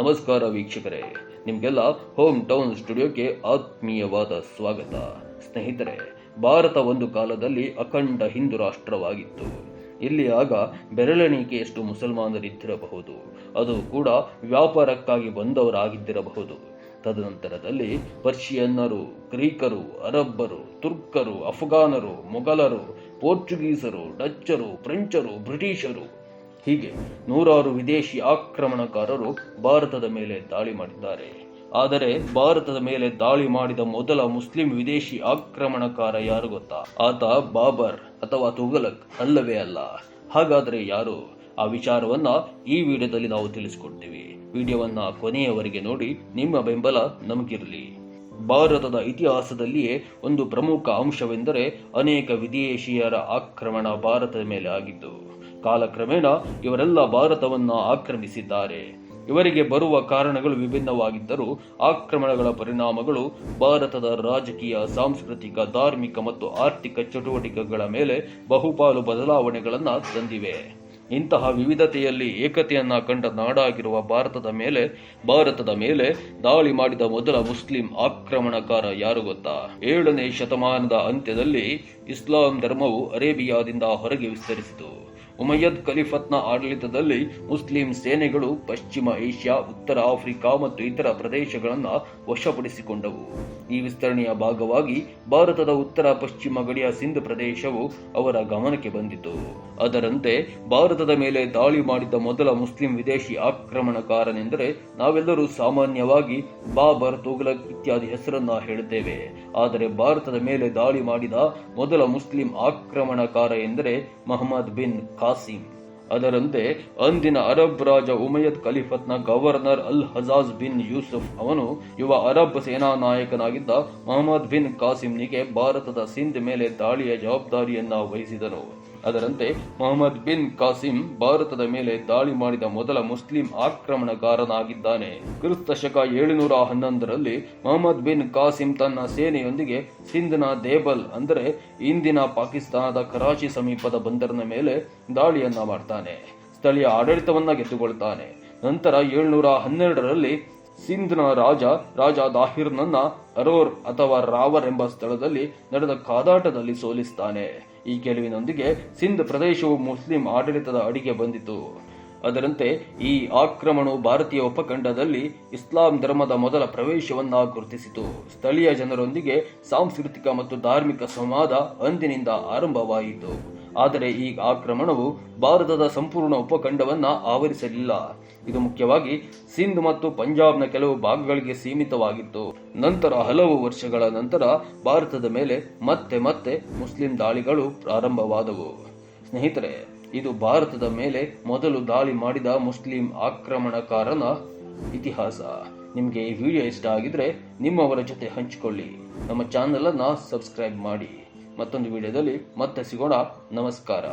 ನಮಸ್ಕಾರ ವೀಕ್ಷಕರೇ, ನಿಮಗೆಲ್ಲ ಹೋಮ್ ಟೌನ್ ಸ್ಟುಡಿಯೋಕ್ಕೆ ಆತ್ಮೀಯವಾದ ಸ್ವಾಗತ. ಸ್ನೇಹಿತರೆ, ಭಾರತ ಒಂದು ಕಾಲದಲ್ಲಿ ಅಖಂಡ ಹಿಂದೂ ರಾಷ್ಟ್ರವಾಗಿತ್ತು. ಇಲ್ಲಿ ಆಗ ಬೆರಳೆಣಿಕೆಯಷ್ಟು ಮುಸಲ್ಮಾನರಿದ್ದಿರಬಹುದು. ಅದು ಕೂಡ ವ್ಯಾಪಾರಕ್ಕಾಗಿ ಬಂದವರಾಗಿದ್ದಿರಬಹುದು. ತದನಂತರದಲ್ಲಿ ಪರ್ಷಿಯನ್ನರು, ಗ್ರೀಕರು, ಅರಬ್ಬರು, ತುರ್ಕರು, ಅಫ್ಘಾನರು, ಮೊಘಲರು, ಪೋರ್ಚುಗೀಸರು, ಡಚ್ಚರು, ಫ್ರೆಂಚರು, ಬ್ರಿಟಿಷರು ಹೀಗೆ ನೂರಾರು ವಿದೇಶಿ ಆಕ್ರಮಣಕಾರರು ಭಾರತದ ಮೇಲೆ ದಾಳಿ ಮಾಡಿದ್ದಾರೆ. ಆದರೆ ಭಾರತದ ಮೇಲೆ ದಾಳಿ ಮಾಡಿದ ಮೊದಲ ಮುಸ್ಲಿಂ ವಿದೇಶಿ ಆಕ್ರಮಣಕಾರ ಯಾರು ಗೊತ್ತಾ? ಆತ ಬಾಬರ್ ಅಥವಾ ತುಗಲಕ್ ಅಲ್ಲವೇ ಅಲ್ಲ. ಹಾಗಾದರೆ ಯಾರು? ಆ ವಿಚಾರವನ್ನ ಈ ವಿಡಿಯೋದಲ್ಲಿ ನಾವು ತಿಳಿಸಿಕೊಡ್ತೀವಿ. ವಿಡಿಯೋವನ್ನ ಕೊನೆಯವರೆಗೆ ನೋಡಿ, ನಿಮ್ಮ ಬೆಂಬಲ ನಮಗಿರಲಿ. ಭಾರತದ ಇತಿಹಾಸದಲ್ಲಿಯೇ ಒಂದು ಪ್ರಮುಖ ಅಂಶವೆಂದರೆ ಅನೇಕ ವಿದೇಶಿಯರ ಆಕ್ರಮಣ ಭಾರತದ ಮೇಲೆ ಆಗಿದ್ದು. ಕಾಲಕ್ರಮೇಣ ಇವರೆಲ್ಲ ಭಾರತವನ್ನು ಆಕ್ರಮಿಸಿದ್ದಾರೆ. ಇವರಿಗೆ ಬರುವ ಕಾರಣಗಳು ವಿಭಿನ್ನವಾಗಿದ್ದರೂ ಆಕ್ರಮಣಗಳ ಪರಿಣಾಮಗಳು ಭಾರತದ ರಾಜಕೀಯ, ಸಾಂಸ್ಕೃತಿಕ, ಧಾರ್ಮಿಕ ಮತ್ತು ಆರ್ಥಿಕ ಚಟುವಟಿಕೆಗಳ ಮೇಲೆ ಬಹುಪಾಲು ಬದಲಾವಣೆಗಳನ್ನು ತಂದಿವೆ. ಇಂತಹ ವಿವಿಧತೆಯಲ್ಲಿ ಏಕತೆಯನ್ನ ಕಂಡ ನಾಡಾಗಿರುವ ಭಾರತದ ಮೇಲೆ ಭಾರತದ ಮೇಲೆ ದಾಳಿ ಮಾಡಿದ ಮೊದಲ ಮುಸ್ಲಿಂ ಆಕ್ರಮಣಕಾರ ಯಾರು ಗೊತ್ತಾ? ಏಳನೇ ಶತಮಾನದ ಅಂತ್ಯದಲ್ಲಿ ಇಸ್ಲಾಂ ಧರ್ಮವು ಅರೇಬಿಯಾದಿಂದ ಹೊರಗೆ ವಿಸ್ತರಿಸಿತು. ಉಮಯ್ಯದ್ ಖಲೀಫತ್ನ ಆಡಳಿತದಲ್ಲಿ ಮುಸ್ಲಿಂ ಸೇನೆಗಳು ಪಶ್ಚಿಮ ಏಷ್ಯಾ, ಉತ್ತರ ಆಫ್ರಿಕಾ ಮತ್ತು ಇತರ ಪ್ರದೇಶಗಳನ್ನು ವಶಪಡಿಸಿಕೊಂಡವು. ಈ ವಿಸ್ತರಣೆಯ ಭಾಗವಾಗಿ ಭಾರತದ ಉತ್ತರ ಪಶ್ಚಿಮ ಗಡಿಯ ಸಿಂಧ್ ಪ್ರದೇಶವು ಅವರ ಗಮನಕ್ಕೆ ಬಂದಿತು. ಅದರಂತೆ ಭಾರತದ ಮೇಲೆ ದಾಳಿ ಮಾಡಿದ ಮೊದಲ ಮುಸ್ಲಿಂ ವಿದೇಶಿ ಆಕ್ರಮಣಕಾರನೆಂದರೆ ನಾವೆಲ್ಲರೂ ಸಾಮಾನ್ಯವಾಗಿ ಬಾಬರ್ ತುಘಲಕ್ ಇತ್ಯಾದಿ ಹೆಸರನ್ನ ಹೇಳುತ್ತೇವೆ ಆದರೆ ಭಾರತದ ಮೇಲೆ ದಾಳಿ ಮಾಡಿದ ಮೊದಲ ಮುಸ್ಲಿಂ ಆಕ್ರಮಣಕಾರ ಎಂದರೆ ಮಹಮ್ಮದ್ ಬಿನ್ ಖಾಸಿಂ. ಅದರಂತೆ ಅಂದಿನ ಅರಬ್ ರಾಜ ಉಮಯದ್ ಖಲೀಫತ್ನ ಗವರ್ನರ್ ಅಲ್ ಹಜಾಜ್ ಬಿನ್ ಯೂಸುಫ್ ಅವನು ಯುವ ಅರಬ್ ಸೇನಾ ನಾಯಕನಾಗಿದ್ದ ಮೊಹಮ್ಮದ್ ಬಿನ್ ಕಾಸಿಂನಿಗೆ ಭಾರತದ ಸಿಂಧ್ ಮೇಲೆ ದಾಳಿಯ ಜವಾಬ್ದಾರಿಯನ್ನ ವಹಿಸಿದನು. ಅದರಂತೆ ಮೊಹಮ್ಮದ್ ಬಿನ್ ಕಾಸಿಂ ಭಾರತದ ಮೇಲೆ ದಾಳಿ ಮಾಡಿದ ಮೊದಲ ಮುಸ್ಲಿಂ ಆಕ್ರಮಣಕಾರನಾಗಿದ್ದಾನೆ ಕ್ರಿಸ್ತ ಶಕ ಏಳುನೂರ ಹನ್ನೊಂದರಲ್ಲಿ ಮೊಹಮ್ಮದ್ ಬಿನ್ ಕಾಸಿಂ ತನ್ನ ಸೇನೆಯೊಂದಿಗೆ ಸಿಂಧ್ನ ದೇಬಲ್ ಅಂದರೆ ಇಂದಿನ ಪಾಕಿಸ್ತಾನದ ಕರಾಚಿ ಸಮೀಪದ ಬಂದರಿನ ಮೇಲೆ ದಾಳಿಯನ್ನ ಮಾಡ್ತಾನೆ. ಸ್ಥಳೀಯ ಆಡಳಿತವನ್ನ ಗೆದ್ದುಕೊಳ್ತಾನೆ. ನಂತರ ಏಳ್ನೂರ ಹನ್ನೆರಡರಲ್ಲಿ ಸಿಂಧ್ನ ರಾಜ ರಾಜ ದಾಹಿರ್ನನ್ನ ಅರೋರ್ ಅಥವಾ ರಾವರ್ ಎಂಬ ಸ್ಥಳದಲ್ಲಿ ನಡೆದ ಕಾದಾಟದಲ್ಲಿ ಸೋಲಿಸ್ತಾನೆ. ಈ ಗೆಲುವಿನೊಂದಿಗೆ ಸಿಂಧ್ ಪ್ರದೇಶವು ಮುಸ್ಲಿಂ ಆಡಳಿತದ ಅಡಿಗೆ ಬಂದಿತು. ಅದರಂತೆ ಈ ಆಕ್ರಮಣವು ಭಾರತೀಯ ಉಪಖಂಡದಲ್ಲಿ ಇಸ್ಲಾಂ ಧರ್ಮದ ಮೊದಲ ಪ್ರವೇಶವನ್ನ ಗುರುತಿಸಿತು. ಸ್ಥಳೀಯ ಜನರೊಂದಿಗೆ ಸಾಂಸ್ಕೃತಿಕ ಮತ್ತು ಧಾರ್ಮಿಕ ಸಂವಾದ ಅಂದಿನಿಂದ ಆರಂಭವಾಯಿತು. ಆದರೆ ಈ ಆಕ್ರಮಣವು ಭಾರತದ ಸಂಪೂರ್ಣ ಉಪಖಂಡವನ್ನ ಆವರಿಸಲಿಲ್ಲ. ಇದು ಮುಖ್ಯವಾಗಿ ಸಿಂಧ್ ಮತ್ತು ಪಂಜಾಬ್ನ ಕೆಲವು ಭಾಗಗಳಿಗೆ ಸೀಮಿತವಾಗಿತ್ತು. ನಂತರ ಹಲವು ವರ್ಷಗಳ ನಂತರ ಭಾರತದ ಮೇಲೆ ಮತ್ತೆ ಮತ್ತೆ ಮುಸ್ಲಿಂ ದಾಳಿಗಳು ಪ್ರಾರಂಭವಾದವು. ಸ್ನೇಹಿತರೆ, ಇದು ಭಾರತದ ಮೇಲೆ ಮೊದಲು ದಾಳಿ ಮಾಡಿದ ಮುಸ್ಲಿಂ ಆಕ್ರಮಣಕಾರನ ಇತಿಹಾಸ. ನಿಮಗೆ ಈ ವಿಡಿಯೋ ಇಷ್ಟ ಆಗಿದ್ರೆ ನಿಮ್ಮವರ ಜೊತೆ ಹಂಚಿಕೊಳ್ಳಿ. ನಮ್ಮ ಚಾನಲನ್ನು ಸಬ್ಸ್ಕ್ರೈಬ್ ಮಾಡಿ. ಮತ್ತೊಂದು ವಿಡಿಯೋದಲ್ಲಿ ಮತ್ತೆ ಸಿಗೋಣ. ನಮಸ್ಕಾರ.